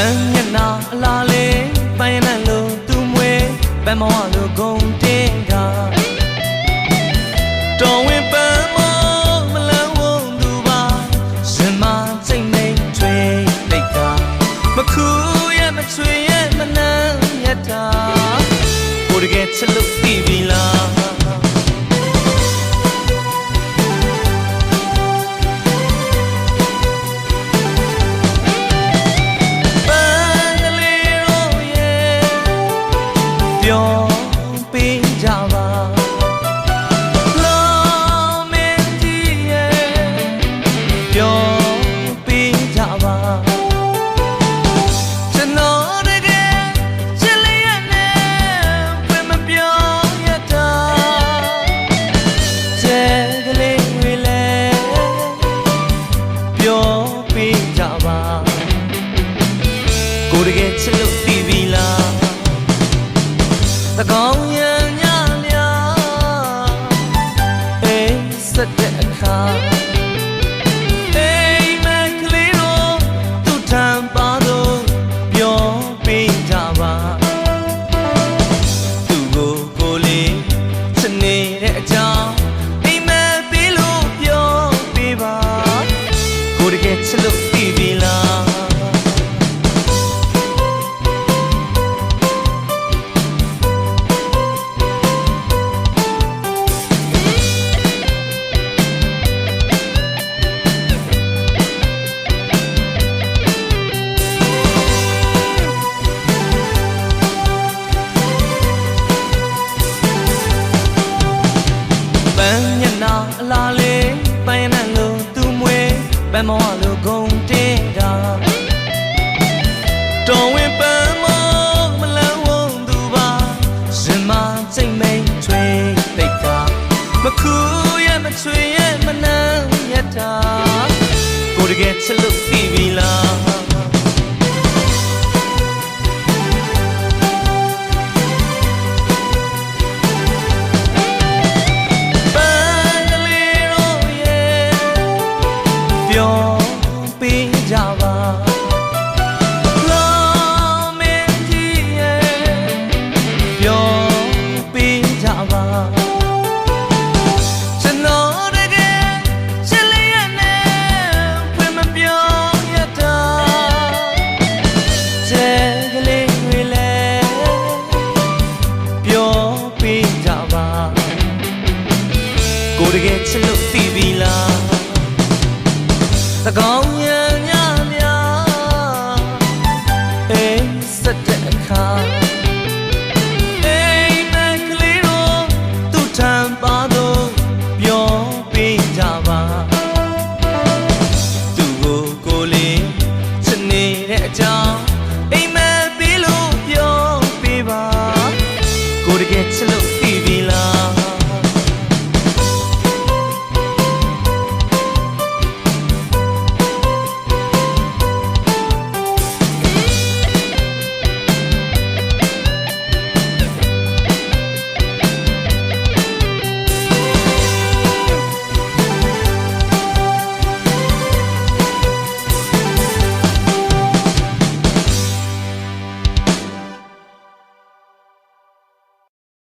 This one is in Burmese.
ပန်းမျက်နှာအလားလေးပိုင်လန့်လို့သူမွေးပန်းမဝလို့ဂုံတင်းက တကယ်ချစ်လို့ပြီးပြီလားတကောင်းရံညများအေးစက်တဲ့အခါအေးမကလေးတို့သူ့ထံပါတော့ပြောပေးကြပါသူ့ကိုကိုလေးစနေတဲ့အကြောင်းအိမ်မက်ပေးလို့ပြောပေးပါကိုတကယ်ချစ်လို့ပြီးပြီလား ခူရဲ့မချွေရဲ့မနှမ်းရတာကိုတကယ်ချစ်လို့ပြီးပြီလား ကိုတကယ်ချစ်လို့သိပြီလားသကောင်းရံညများအေးစက်တဲ့အခါအေးမကလေးတို့သူ့ထံပါတော့ပြောပေးကြပါသူ့ကိုကိုလေးချစ်နေတဲ့အကြောင်းအိမ်မက်ပေးလို့ပြောပေးပါကိုတကယ်ချစ်လို့သိပြီ